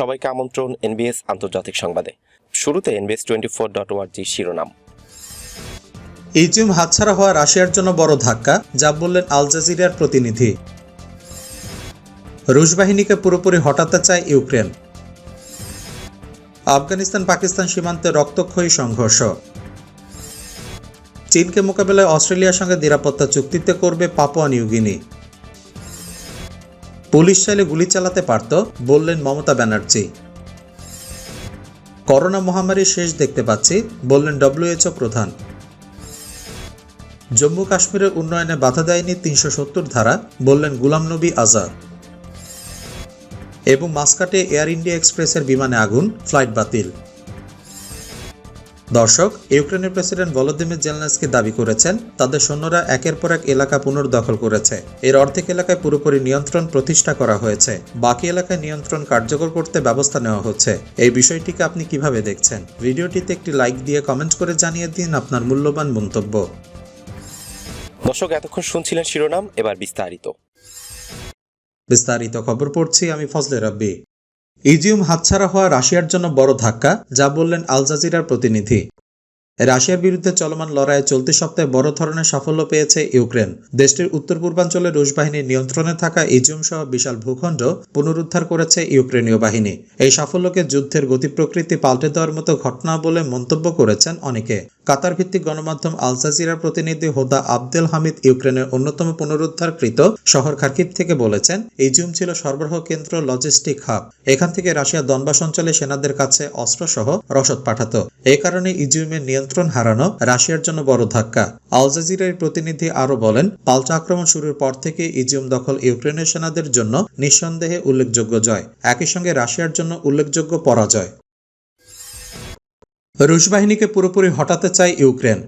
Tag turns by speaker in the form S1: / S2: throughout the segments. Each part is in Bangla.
S1: সবাইকে আমন্ত্রণ এনবিএস আন্তর্জাতিক সংবাদে। শুরুতে এনবিএস টোয়েন্টি ফোর ডট ওয়ার্জি শিরোনাম।
S2: ইজিউম হাতছাড়া হওয়া রাশিয়ার জন্য বড় ধাক্কা, যা বললেন আল জাজিরার প্রতিনিধি। রুশ বাহিনীকে পুরোপুরি হটাতে চায় ইউক্রেন। আফগানিস্তান পাকিস্তান সীমান্তে রক্তক্ষয়ী সংঘর্ষ। চীনকে মোকাবেলায় অস্ট্রেলিয়ার সঙ্গে নিরাপত্তা চুক্তিতে করবে পাপুয়া নিউগিনি পুলিশ চাইলে গুলি চালাতে পারত, বললেন মমতা ব্যানার্জি। করোনা মহামারীর শেষ দেখতে পাচ্ছি, বললেন ডব্লিউএচও প্রধান। জম্মু কাশ্মীরের উন্নয়নে বাধা দেয়নি তিনশো সত্তর ধারা, বললেন গুলাম নবী আজাদ। এবং মাস্কাটে এয়ার ইন্ডিয়া এক্সপ্রেসের বিমানে আগুন, ফ্লাইট বাতিল। দর্শক ইউক্রেনের প্রেসিডেন্ট ভলোদিমির জেলনেসকি দাবি করেছেন তাদের সৈন্যরা একের পর এক এলাকা পুনর্দখল করেছে। এর অর্ধেক এলাকায় পুরোপুরি নিয়ন্ত্রণ প্রতিষ্ঠা করা হয়েছে। বাকি এলাকায় নিয়ন্ত্রণ কার্যকর করতে ব্যবস্থা নেওয়া হচ্ছে। এই বিষয়টিকে আপনি কীভাবে দেখছেন? ভিডিওটিতে একটি লাইক দিয়ে কমেন্ট করে জানিয়ে দিন আপনার মূল্যবান মন্তব্য।
S1: দর্শক এতক্ষণ শুনছিলেন শিরোনাম এবার বিস্তারিত।
S2: বিস্তারিত খবর পড়ছি আমি ফজলে রাব্বি। ইজিউম হাতছাড়া হওয়া রাশিয়ার জন্য বড় ধাক্কা যা বললেন আল জাজিরার প্রতিনিধি। রাশিয়ার বিরুদ্ধে চলমান লড়াইয়ে চলতি সপ্তাহে বড় ধরনের সাফল্য পেয়েছে ইউক্রেন। দেশটির উত্তর পূর্বাঞ্চলে রুশ বাহিনীর নিয়ন্ত্রণে থাকা ইজিউম সহ বিশাল ভূখণ্ড পুনরুদ্ধার করেছে ইউক্রেনীয় বাহিনী। এই সাফল্যকে যুদ্ধের গতি প্রকৃতি পাল্টে দেওয়ার মতো ঘটনা বলে মন্তব্য করেছেন অনেকে। কাতার ভিত্তিক গণমাধ্যম আল জাজিরার প্রতিনিধি হোদা আবদেল হামিদ ইউক্রেনের অন্যতম পুনরুদ্ধারকৃত শহর খার্কিভ থেকে বলেছেন, ইজিউম ছিল সরবরাহ কেন্দ্র লজিস্টিক হাব। এখান থেকে রাশিয়া দনবাস অঞ্চলে সেনাদের কাছে অস্ত্রসহ রসদ পাঠাতো। এ কারণে ইজিউমের নিয়ন্ত্রণ হারানো রাশিয়ার জন্য বড় ধাক্কা। আল জাজিরার প্রতিনিধি আরও বলেন, পাল্টা আক্রমণ শুরুর পর থেকে ইজিউম দখল ইউক্রেনের সেনাদের জন্য নিঃসন্দেহে উল্লেখযোগ্য জয়। একই সঙ্গে রাশিয়ার জন্য উল্লেখযোগ্য পরাজয়। রুশ বাহিনীকে পুরোপুরি হটাতে চায় ইউক্রেন।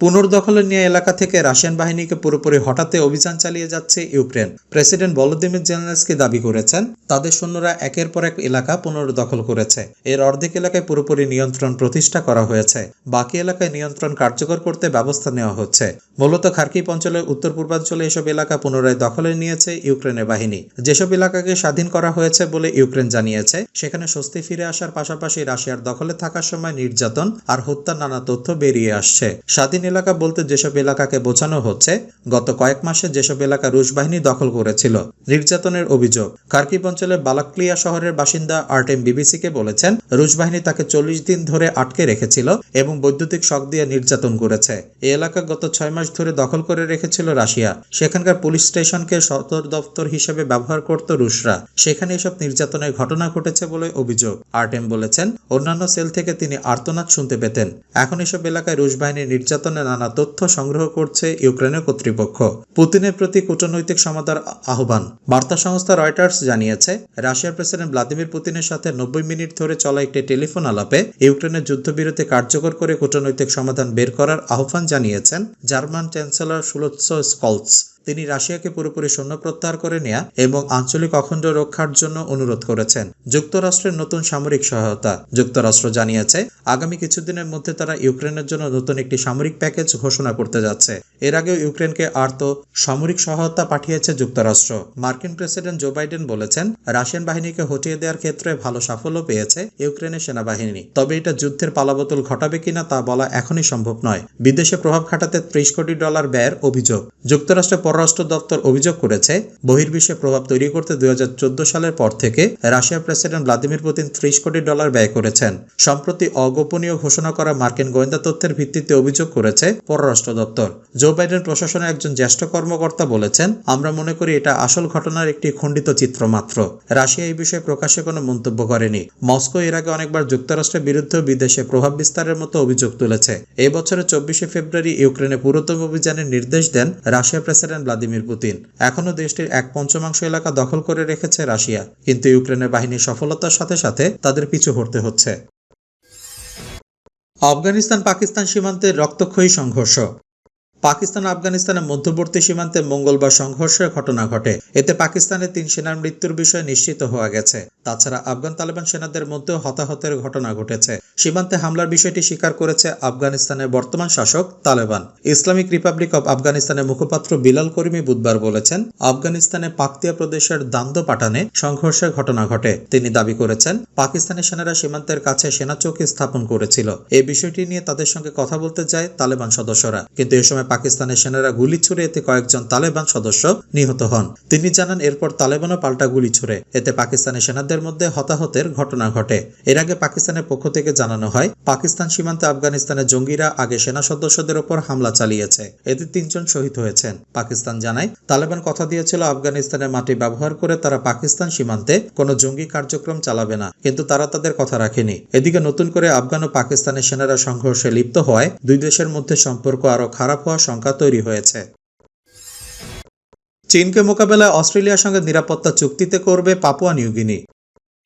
S2: পুনর্দখলের নিয়ে এলাকা থেকে রাশিয়ান বাহিনীকে পুরোপুরি হটাতে অভিযান চালিয়ে যাচ্ছে ইউক্রেন। প্রেসিডেন্ট ভলোদিমির জেলেনস্কি দাবি করেছেন, তাদের সৈন্যরা একের পর এক এলাকা পুনর্দখল করেছে। এর অর্ধেক এলাকায় পুরোপুরি নিয়ন্ত্রণ প্রতিষ্ঠা করা হয়েছে। বাকি এলাকায় নিয়ন্ত্রণ কার্যকর করতে ব্যবস্থা নেওয়া হচ্ছে। মূলত খার্কিপ অঞ্চলের উত্তর পূর্বাঞ্চলে এসব এলাকা পুনরায় দখলে নিয়েছে ইউক্রেনের বাহিনী। যেসব এলাকাকে স্বাধীন করা হয়েছে বলে ইউক্রেন জানিয়েছে, সেখানে স্বস্তি ফিরে আসার পাশাপাশি রাশিয়ার দখলে থাকার সময় নির্যাতন আর হত্যার নানা তথ্য বেরিয়ে আসছে। স্বাধীন এলাকা বলতে যেসব এলাকাকে বোঝানো হচ্ছে, গত কয়েক মাসে যেসব এলাকা রুশ বাহিনী দখল করেছিল। নির্যাতনের অভিযোগ। খার্কিব অঞ্চলের বালাক্লিয়া শহরের বাসিন্দা আর্টেম বিবিসিকে বলেছেন, রুশ বাহিনী তাকে চল্লিশ দিন ধরে আটকে রেখেছিল এবং বৈদ্যুতিক শক দিয়ে নির্যাতন করেছে। এই এলাকা গত ছয় মাস ধরে দখল করে রেখেছিল রাশিয়া। সেখানকার পুলিশ স্টেশনকে সদর দপ্তর হিসেবে ব্যবহার করত রুশরা। সেখানে এসব নির্যাতনের ঘটনা ঘটেছে বলে অভিযোগ। আর্টেম বলেছেন, অন্যান্য সেল থেকে তিনি আর্তনাদ শুনতে পেতেন। এখন এসব এলাকায় রুশ বাহিনীর নির্যাতনের নানা তথ্য সংগ্রহ করছে ইউক্রেনের কর্তৃপক্ষ। পুতিনের প্রতি কূটনৈতিক সমাধার আহ্বান। বার্তা সংস্থা রয়টার্স জানিয়েছে, রাশিয়ার প্রেসিডেন্ট ভ্লাদিমির পুতিনের সাথে নব্বই মিনিট ধরে চলা একটি টেলিফোন আলাপে ইউক্রেনের যুদ্ধবিরতি কার্যকর করে কূটনৈতিক সমাধান বের করার আহ্বান জানিয়েছেন জার্মান চ্যান্সেলর সুলোৎস স্কলস। তিনি রাশিয়াকে পুরোপুরি সৈন্য প্রত্যাহার করে নেয়া এবং আঞ্চলিক অখণ্ড রক্ষার জন্য অনুরোধ করেছেন। যুক্তরাষ্ট্রের নতুন সামরিক সহায়তা। যুক্তরাষ্ট্র জানিয়েছে, আগামী কিছুদিনের মধ্যে তারা ইউক্রেনের জন্য নতুন একটি সামরিক প্যাকেজ ঘোষণা করতে যাচ্ছে। এর আগেও ইউক্রেনকে আর্ত সামরিক সহায়তা পাঠিয়েছে যুক্তরাষ্ট্র। মার্কিন প্রেসিডেন্ট জো বাইডেন বলেছেন, রাশিয়ান বাহিনীকে হটিয়ে দেওয়ার ক্ষেত্রে ভালো সাফল্য পেয়েছে ইউক্রেনের সেনাবাহিনী। তবে এটা যুদ্ধের পালাবদল ঘটাবে কিনা তা বলা এখনই সম্ভব নয়। বিদেশে প্রভাব খাটাতে ত্রিশ কোটি ডলার ব্যয়ের অভিযোগ। যুক্তরাষ্ট্রের পররাষ্ট্র দপ্তর অভিযোগ করেছে, বহির্বিশ্বে প্রভাব তৈরি করতে দুই হাজার চোদ্দ সালের পর থেকে রাশিয়ার প্রেসিডেন্ট ভ্লাদিমির পুতিন ত্রিশ কোটি ডলার ব্যয় করেছেন। সম্প্রতি অগোপনীয় ঘোষণা করা মার্কিন গোয়েন্দা তথ্যের ভিত্তিতে অভিযোগ করেছে পররাষ্ট্র দপ্তর। জো বাইডেন প্রশাসনের একজন জ্যেষ্ঠ কর্মকর্তা বলেছেন, আমরা মনে করি এটা আসল ঘটনার একটি খণ্ডিত চিত্র মাত্র। রাশিয়া এই বিষয়ে প্রকাশ্যে কোনো মন্তব্য করেনি। মস্কো এর আগে অনেকবার যুক্তরাষ্ট্রের বিরুদ্ধে বিদেশে প্রভাব বিস্তারের মতো অভিযোগ তুলেছে। এবছরের চব্বিশে ফেব্রুয়ারি ইউক্রেনে পুরোদম অভিযানের নির্দেশ দেন রাশিয়ার প্রেসিডেন্ট ভ্লাদিমির পুতিন। এখনও দেশটির এক পঞ্চমাংশ এলাকা দখল করে রেখেছে রাশিয়া। কিন্তু ইউক্রেনের বাহিনীর সফলতার সাথে সাথে তাদের পিছু হটতে হচ্ছে। আফগানিস্তান পাকিস্তান সীমান্তে রক্তক্ষয়ী সংঘর্ষ। পাকিস্তান আফগানিস্তানের মধ্যবর্তী সীমান্তে মঙ্গলবার সংঘর্ষের ঘটনা ঘটে। এতে পাকিস্তানের তিন সেনার মৃত্যুর বিষয় নিশ্চিত হওয়া গেছে। তাছাড়া আফগান তালেবান সেনাদের মধ্যেও হতাহতের ঘটনা ঘটেছে। সীমান্তে হামলার বিষয়টি স্বীকার করেছে আফগানিস্তানের বর্তমান শাসক তালেবান। ইসলামিক রিপাবলিক অব আফগানিস্তানের মুখপাত্র বিলাল করিমি বুধবার বলেছেন, আফগানিস্তানের পাকতিয়া প্রদেশের দান্দ পাঠানে সংঘর্ষের ঘটনা ঘটে। তিনি দাবি করেছেন, পাকিস্তানের সেনারা সীমান্তের কাছে সেনা চৌকি স্থাপন করেছিল। এই বিষয়টি নিয়ে তাদের সঙ্গে কথা বলতে যায় তালেবান সদস্যরা। কিন্তু এ সময় পাকিস্তানের সেনারা গুলি ছুড়ে এতে কয়েকজন তালেবান সদস্য নিহত হন। তিনি জানান, এরপর তালেবানও পাল্টা গুলি ছুড়ে। এতে পাকিস্তানের সেনাদের মধ্যে হতাহতের ঘটনা ঘটে। এর আগে পাকিস্তানের পক্ষ থেকে জানানো হয়, পাকিস্তান সীমান্তে আফগানিস্তানের জঙ্গিরা আগে সেনা সদস্যদের ওপর হামলা চালিয়েছে। এতে তিনজন শহীদ হয়েছেন। পাকিস্তান জানায়, তালেবান কথা দিয়েছিল, আফগানিস্তানের মাটি ব্যবহার করে তারা পাকিস্তান সীমান্তে কোনো জঙ্গি কার্যক্রম চালাবে না, কিন্তু তারা তাদের কথা রাখেনি। এদিকে নতুন করে আফগান ও পাকিস্তানের সেনারা সংঘর্ষে লিপ্ত হওয়ায় দুই দেশের মধ্যে সম্পর্ক আরও খারাপ হওয়ার শঙ্কা তৈরি হয়েছে। চীনকে মোকাবেলায় অস্ট্রেলিয়ার সঙ্গে নিরাপত্তা চুক্তিতে করবে পাপুয়া নিউগিনি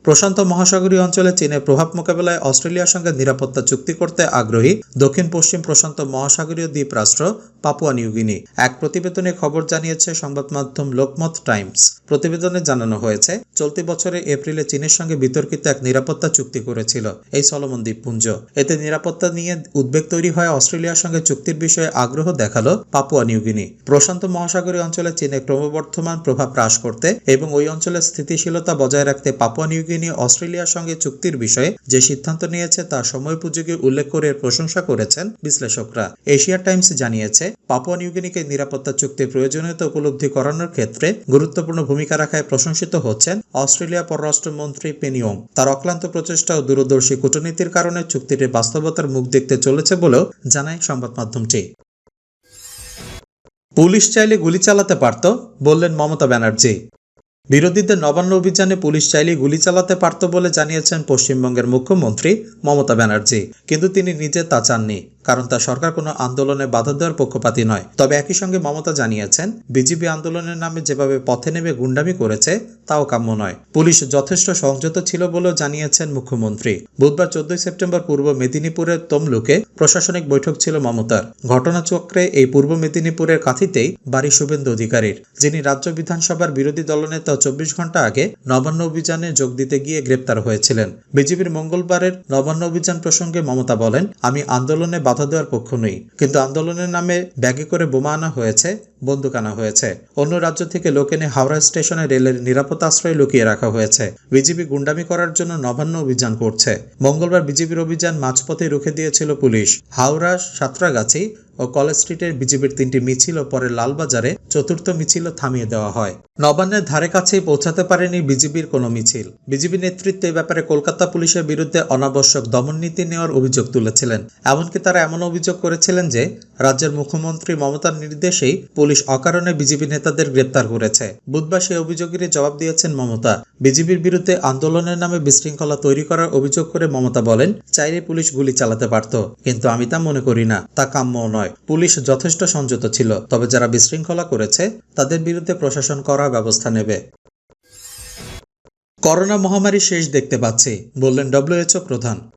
S2: প্রশান্ত মহাসাগরীয় অঞ্চলে চীনের প্রভাব মোকাবেলায় অস্ট্রেলিয়ার সঙ্গে নিরাপত্তা চুক্তি করতে আগ্রহী দক্ষিণ পশ্চিম প্রশান্ত মহাসাগরীয় দ্বীপ রাষ্ট্র পাপুয়া নিউগিনি এক প্রতিবেদনে খবর জানিয়েছে সংবাদ মাধ্যম লোকমত টাইমস। প্রতিবেদনে জানানো হয়েছে, চলতি বছরের এপ্রিলে চীনের সঙ্গে বিতর্কিত এক নিরাপত্তা চুক্তি করেছিল এই সলোমন দ্বীপপুঞ্জ। এতে নিরাপত্তা নিয়ে উদ্বেগ তৈরি হয় অস্ট্রেলিয়ার সঙ্গে চুক্তির বিষয়ে আগ্রহ দেখাল পাপুয়া নিউগিনি প্রশান্ত মহাসাগরীয় অঞ্চলে চীনের ক্রমবর্ধমান প্রভাব হ্রাস করতে এবং ওই অঞ্চলের স্থিতিশীলতা বজায় রাখতে পাপুয়া নিউগিনি অস্ট্রেলিয়ার সঙ্গে চুক্তির বিষয়ে যে সিদ্ধান্ত নিয়েছে তা সময়োপযোগী উল্লেখ করে প্রশংসা করেছেন বিশ্লেষকরা। এশিয়া টাইমস জানিয়েছে, পাপুয়া নিউগিনিকে নিরাপত্তা চুক্তির প্রয়োজনীয়তা উপলব্ধি করানোর ক্ষেত্রে গুরুত্বপূর্ণ ভূমিকা রাখায় প্রশংসিত হচ্ছেন অস্ট্রেলিয়া পররাষ্ট্রমন্ত্রী পেনিয়ং তার অক্লান্ত প্রচেষ্টা ও দূরদর্শী কূটনীতির কারণে চুক্তিটির বাস্তবতার মুখ দেখতে চলেছে বলেও জানায় সংবাদ মাধ্যমটি। পুলিশ চাইলে গুলি চালাতে পারত, বললেন মমতা ব্যানার্জি। বিরোধীদের নবান্ন অভিযানে পুলিশ চাইলে গুলি চালাতে পারত বলে জানিয়েছেন পশ্চিমবঙ্গের মুখ্যমন্ত্রী মমতা ব্যানার্জি, কিন্তু তিনি নিজে তা চাননি। কারণ তা সরকার কোনো আন্দোলনে বাধা দেওয়ার পক্ষপাতী নয়। তবে একই সঙ্গে মমতা জানিয়েছেন, বিজেপি আন্দোলনের নামে যেভাবে পথে নেমে গুন্ডামি করেছে, তাও কাম্য নয়। পুলিশ যথেষ্ট সংযত ছিল বলেও জানিয়েছেন মুখ্যমন্ত্রী। বুধবার চোদ্দই সেপ্টেম্বর পূর্ব মেদিনীপুরের তমলুকে প্রশাসনিক বৈঠক ছিল মমতার। ঘটনাচক্রে এই পূর্ব মেদিনীপুরের কাঁথিতেই বাড়ি শুভেন্দু অধিকারীর, যিনি রাজ্য বিধানসভার বিরোধী দলনেতা চব্বিশ ঘণ্টা আগে নবান্ন অভিযানে যোগ দিতে গিয়ে গ্রেপ্তার হয়েছিলেন। বিজেপির মঙ্গলবারের নবান্ন অভিযান প্রসঙ্গে মমতা বলেন, আমি আন্দোলনে বাধা দেওয়ার পক্ষ নই। কিন্তু আন্দোলনের নামে ব্যাগে করে বোমা আনা হয়েছে। বন্দুক আনা হয়েছে। অন্য রাজ্য থেকে লোক এনে হাওড়া স্টেশনে রেলের নিরাপত্তা আশ্রয় লুকিয়ে রাখা হয়েছে। বিজেপি গুন্ডামি করার জন্য নবান্ন অভিযান করছে। মঙ্গলবার বিজেপির অভিযান মাঝপথে রুখে দিয়েছিল পুলিশ। হাওড়া, সাঁতরাগাছি ও কলেজ স্ট্রিটের বিজেপির তিনটি মিছিল ও পরে লালবাজারে চতুর্থ মিছিলও থামিয়ে দেওয়া হয়। নবান্নের ধারে কাছেই পৌঁছাতে পারেনি বিজেপির কোনো মিছিল। বিজেপি নেতৃত্ব এ ব্যাপারে কলকাতা পুলিশের বিরুদ্ধে অনাবশ্যক দমননীতি নেওয়ার অভিযোগ তুলেছিলেন। এমনকি তারা এমন অভিযোগ করেছিলেন যে, রাজ্যের মুখ্যমন্ত্রী মমতার নির্দেশেই পুলিশ অকারণে বিজেপি নেতাদের গ্রেপ্তার করেছে। বুধবার সেই অভিযোগেরই জবাব দিয়েছেন মমতা। বিজেপির বিরুদ্ধে আন্দোলনের নামে বিশৃঙ্খলা তৈরি করার অভিযোগ করে মমতা বলেন, চাইলে পুলিশ গুলি চালাতে পারত, কিন্তু আমি তা মনে করি না। তা কাম্য নয়। পুলিশ যথেষ্ট সংযত ছিল, তবে যারা বিশৃঙ্খলা করেছে, তাদের বিরুদ্ধে প্রশাসন করা ব্যবস্থা নেবে। করোনা মহামারী শেষ দেখতে পাচ্ছি, বললেন ডব্লিউএচও প্রধান।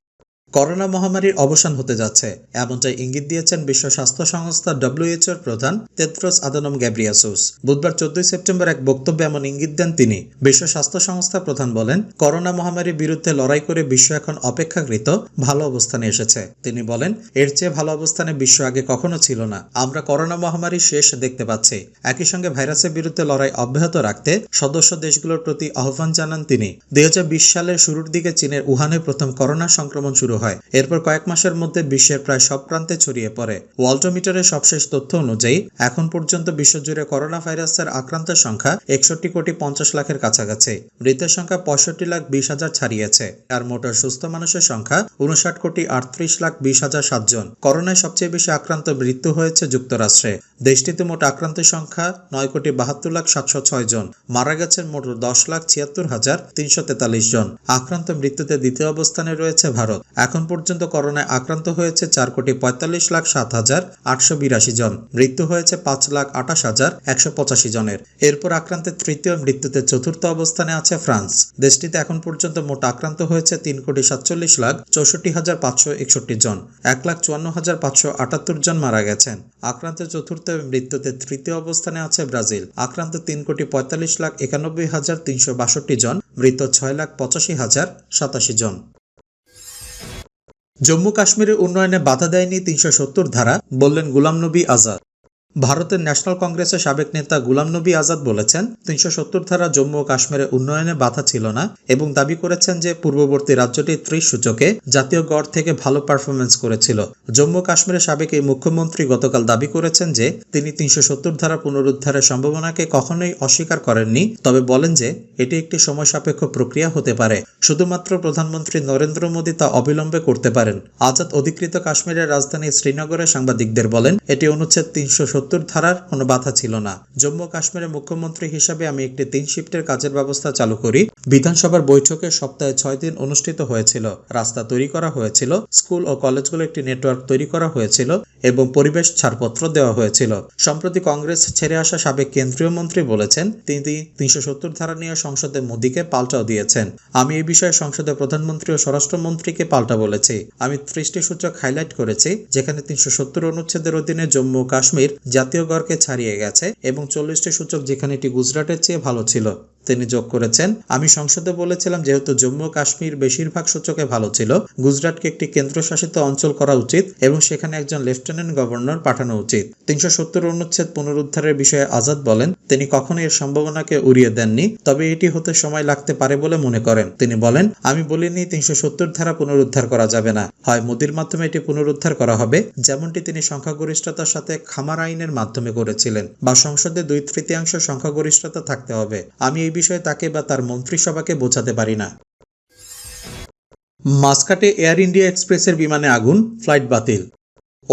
S2: করোনা মহামারীর অবসান হতে যাচ্ছে। এমনটাই ইঙ্গিত দিয়েছেন বিশ্ব স্বাস্থ্য সংস্থা ডব্লিউএচওর প্রধান তেদ্রোস আদানম গ্যাব্রিয়াসুস বুধবার চোদ্দই সেপ্টেম্বর এক বক্তব্যে এমন ইঙ্গিত দেন তিনি। বিশ্ব স্বাস্থ্য সংস্থা প্রধান বলেন, করোনা মহামারীর বিরুদ্ধে লড়াই করে বিশ্ব এখন অপেক্ষাকৃত ভালো অবস্থানে এসেছে। তিনি বলেন, এর চেয়ে ভালো অবস্থানে বিশ্ব আগে কখনো ছিল না। আমরা করোনা মহামারী শেষ দেখতে পাচ্ছি। একই সঙ্গে ভাইরাসের বিরুদ্ধে লড়াই অব্যাহত রাখতে সদস্য দেশগুলোর প্রতি আহ্বান জানান তিনি। দুই হাজার বিশ সালের শুরুর দিকে চীনের উহানে প্রথম করোনা সংক্রমণ শুরু হয়। এরপর কয়েক মাসের মধ্যে বিশ্বের প্রায় সব প্রান্তে ছড়িয়ে পড়ে। ওয়াল্টোমিটারের সবশেষ তথ্য অনুযায়ী, এখন পর্যন্ত বিশ্বজুড়ে করোনা ভাইরাসের আক্রান্তের সংখ্যা একষট্টি কোটি পঞ্চাশ লাখের কাছাকাছি। মৃতের সংখ্যা পঁয়ষট্টি লাখ বিশ হাজার ছাড়িয়েছে। আর মোট সুস্থ মানুষের সংখ্যা উনষাট কোটি আটত্রিশ লাখ বিশ হাজার সাতজন করোনায় সবচেয়ে বেশি আক্রান্ত মৃত্যু হয়েছে যুক্তরাষ্ট্রে। দেশটিতে মোট আক্রান্তের সংখ্যা নয় কোটি বাহাত্তর লাখ সাতশো ছয় জন। মারা গেছেন মোট দশ লাখ ছিয়াত্তর হাজার তিনশো তেতাল্লিশ জন। আক্রান্ত মৃত্যুতে দ্বিতীয় অবস্থানে রয়েছে ভারত। এখন পর্যন্ত করোনায় আক্রান্ত হয়েছে চার কোটি পঁয়তাল্লিশ লাখ সাত হাজার আটশো বিরাশি জন। মৃত্যু হয়েছে পাঁচ লাখ আঠাশ হাজার একশো পঁচাশি জনের। এরপর আক্রান্তের তৃতীয় মৃত্যুতে চতুর্থ অবস্থানে আছে ফ্রান্স। দেশটিতে এখন পর্যন্ত মোট আক্রান্ত হয়েছে তিন কোটি সাতচল্লিশ লাখ চৌষট্টি হাজার পাঁচশো একষট্টি জন। এক লাখ চুয়ান্ন হাজার পাঁচশো আটাত্তর জন মারা গেছেন। আক্রান্ত চতুর্থ মৃত্যুতে তৃতীয় অবস্থানে আছে ব্রাজিল। আক্রান্ত তিন কোটি পঁয়তাল্লিশ লাখ একানব্বই হাজার তিনশো বাষট্টি জন, মৃত ছয় লাখ পঁচাশি হাজার সাতাশি জন। জম্মু কাশ্মীরের উন্নয়নে বাধা দেয়নি তিনশো সত্তর ধারা বললেন গুলাম নবী আজাদ। ভারতের ন্যাশনাল কংগ্রেসের সাবেক নেতা গুলাম নবী আজাদ বলেছেন, তিনশো সত্তর ধারা জম্মু ও কাশ্মীরের উন্নয়নে বাধা ছিল না এবং দাবি করেছেন যে পূর্ববর্তী রাজ্যটি ত্রিশ সূচকে জাতীয় গড় থেকে ভালো পারফরমেন্স করেছিল। জম্মু কাশ্মীরের সাবেক এই মুখ্যমন্ত্রী গতকাল দাবি করেছেন যে তিনি তিনশো সত্তর ধারা পুনরুদ্ধারের সম্ভাবনাকে কখনোই অস্বীকার করেননি, তবে বলেন যে এটি একটি সময় সাপেক্ষ প্রক্রিয়া হতে পারে। শুধুমাত্র প্রধানমন্ত্রী নরেন্দ্র মোদী তা অবিলম্বে করতে পারেন। আজাদ অধিকৃত কাশ্মীরের রাজধানী শ্রীনগরে সাংবাদিকদের বলেন, এটি অনুচ্ছেদ তিনশো সত্তর ধারার কোনো বাধা ছিল না। জম্মু কাশ্মীরের মুখ্যমন্ত্রী হিসাবে আমি একটি তিন শিফটের কাজের ব্যবস্থা চালু করি। বিধানসভার বৈঠকে সপ্তাহে ছয় দিন অনুষ্ঠিত হয়েছিল। রাস্তা তৈরি করা হয়েছিল, স্কুল ও কলেজগুলো একটি নেটওয়ার্ক তৈরি করা হয়েছিল এবং পরিবেশ ছাড়পত্র দেওয়া হয়েছিল। সম্প্রতি কংগ্রেস ছেড়ে আসা সাবেক কেন্দ্রীয় মন্ত্রী বলেছেন, তিনি তিনশো সত্তর ধারা নিয়ে সংসদে মোদীকে পাল্টাও দিয়েছেন। আমি এই বিষয়ে সংসদে প্রধানমন্ত্রী ও স্বরাষ্ট্রমন্ত্রীকে পাল্টা বলেছি। আমি ত্রিশটি সূচক হাইলাইট করেছি, যেখানে তিনশো সত্তর অনুচ্ছেদের অধীনে জম্মু কাশ্মীর জাতীয় গড়কে ছাড়িয়ে গেছে এবং চল্লিশটি সূচক যেখানে এটি গুজরাটের চেয়ে ভালো ছিল। তিনি যোগ করেছেন। আমি সংসদে বলেছিলাম, যেহেতু জম্মু কাশ্মীর বেশিরভাগ সূচকে ভালো ছিল, গুজরাটকে একটি কেন্দ্রশাসিত অঞ্চল করা উচিত এবং সেখানে একজন লেফটেন্যান্ট গভর্নর পাঠানো উচিত। তিনশো সত্তর অনুচ্ছেদ পুনরুদ্ধারের বিষয়ে আজাদ বলেন, তিনি কখনো এর সম্ভাবনাকে উড়িয়ে দেননি, তবে এটি হতে সময় লাগতে পারে বলে মনে করেন। তিনি বলেন, আমি বলিনি তিনশো সত্তর ধারা পুনরুদ্ধার করা যাবে না। হয় মোদির মাধ্যমে এটি পুনরুদ্ধার করা হবে, যেমনটি তিনি সংখ্যাগরিষ্ঠতার সাথে খামার আইনের মাধ্যমে করেছিলেন, বা সংসদে দুই তৃতীয়াংশ সংখ্যাগরিষ্ঠতা থাকতে হবে। আমি এই বিষয়ে তাকে বা তার মন্ত্রিসভাকে বোঝাতে পারি না। মাসকাটে এয়ার ইন্ডিয়া এক্সপ্রেসের বিমানে আগুন, ফ্লাইট বাতিল।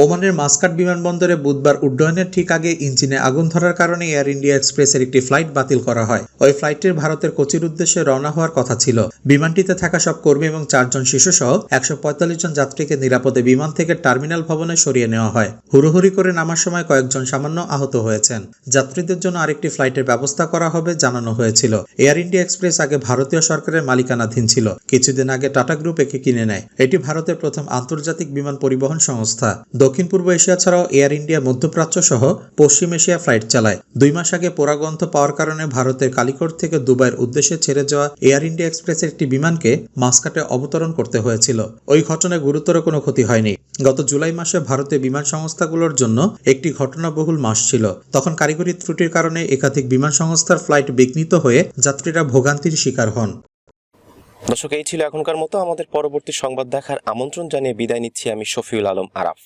S2: ওমানের মাসকাট বিমানবন্দরে বুধবার উড্ডয়নের ঠিক আগে ইঞ্জিনে আগুন ধরার কারণে এয়ার ইন্ডিয়া এক্সপ্রেসের একটি ফ্লাইট বাতিল করা হয়। ওই ফ্লাইটটির ভারতের কোচির উদ্দেশ্যে রওনা হওয়ার কথা ছিল। বিমানটিতে থাকা সব কর্মী এবং চারজন শিশু সহ একশো পঁয়তাল্লিশ জন যাত্রীকে নিরাপদে বিমান থেকে টার্মিনাল ভবনে সরিয়ে নেওয়া হয়। হুড়োহুড়ি করে নামার সময় কয়েকজন সামান্য আহত হয়েছেন। যাত্রীদের জন্য আরেকটি ফ্লাইটের ব্যবস্থা করা হবে জানানো হয়েছিল। এয়ার ইন্ডিয়া এক্সপ্রেস আগে ভারতীয় সরকারের মালিকানাধীন ছিল। কিছুদিন আগে টাটা গ্রুপ একে কিনে নেয়। এটি ভারতের প্রথম আন্তর্জাতিক বিমান পরিবহন সংস্থা। দক্ষিণ পূর্ব এশিয়া ছাড়াও এয়ার ইন্ডিয়া মধ্যপ্রাচ্য সহ পশ্চিম এশিয়া ফ্লাইট চালায়। দুই মাস আগে পোড়াগন্ধ পাওয়ার কারণে ভারতের কালিকট থেকে দুবাইয়ের উদ্দেশ্যে ছেড়ে যাওয়া এয়ার ইন্ডিয়া এক্সপ্রেসের একটি বিমানকে মাসকাটে অবতরণ করতে হয়েছিল। ওই ঘটনায় গুরুতর কোনো ক্ষতি হয়নি। গত জুলাই মাসে ভারতীয় বিমান সংস্থাগুলোর জন্য একটি ঘটনাবহুল মাস ছিল। তখন কারিগরি ত্রুটির কারণে একাধিক বিমান সংস্থার ফ্লাইট বিঘ্নিত হয়ে যাত্রীরা ভোগান্তির শিকার হন।
S1: দর্শক, এই ছিল এখনকার মতো। আমাদের পরবর্তী সংবাদ দেখার আমন্ত্রণ জানিয়ে বিদায় নিচ্ছি আমি শফিউল আলম আরাফ।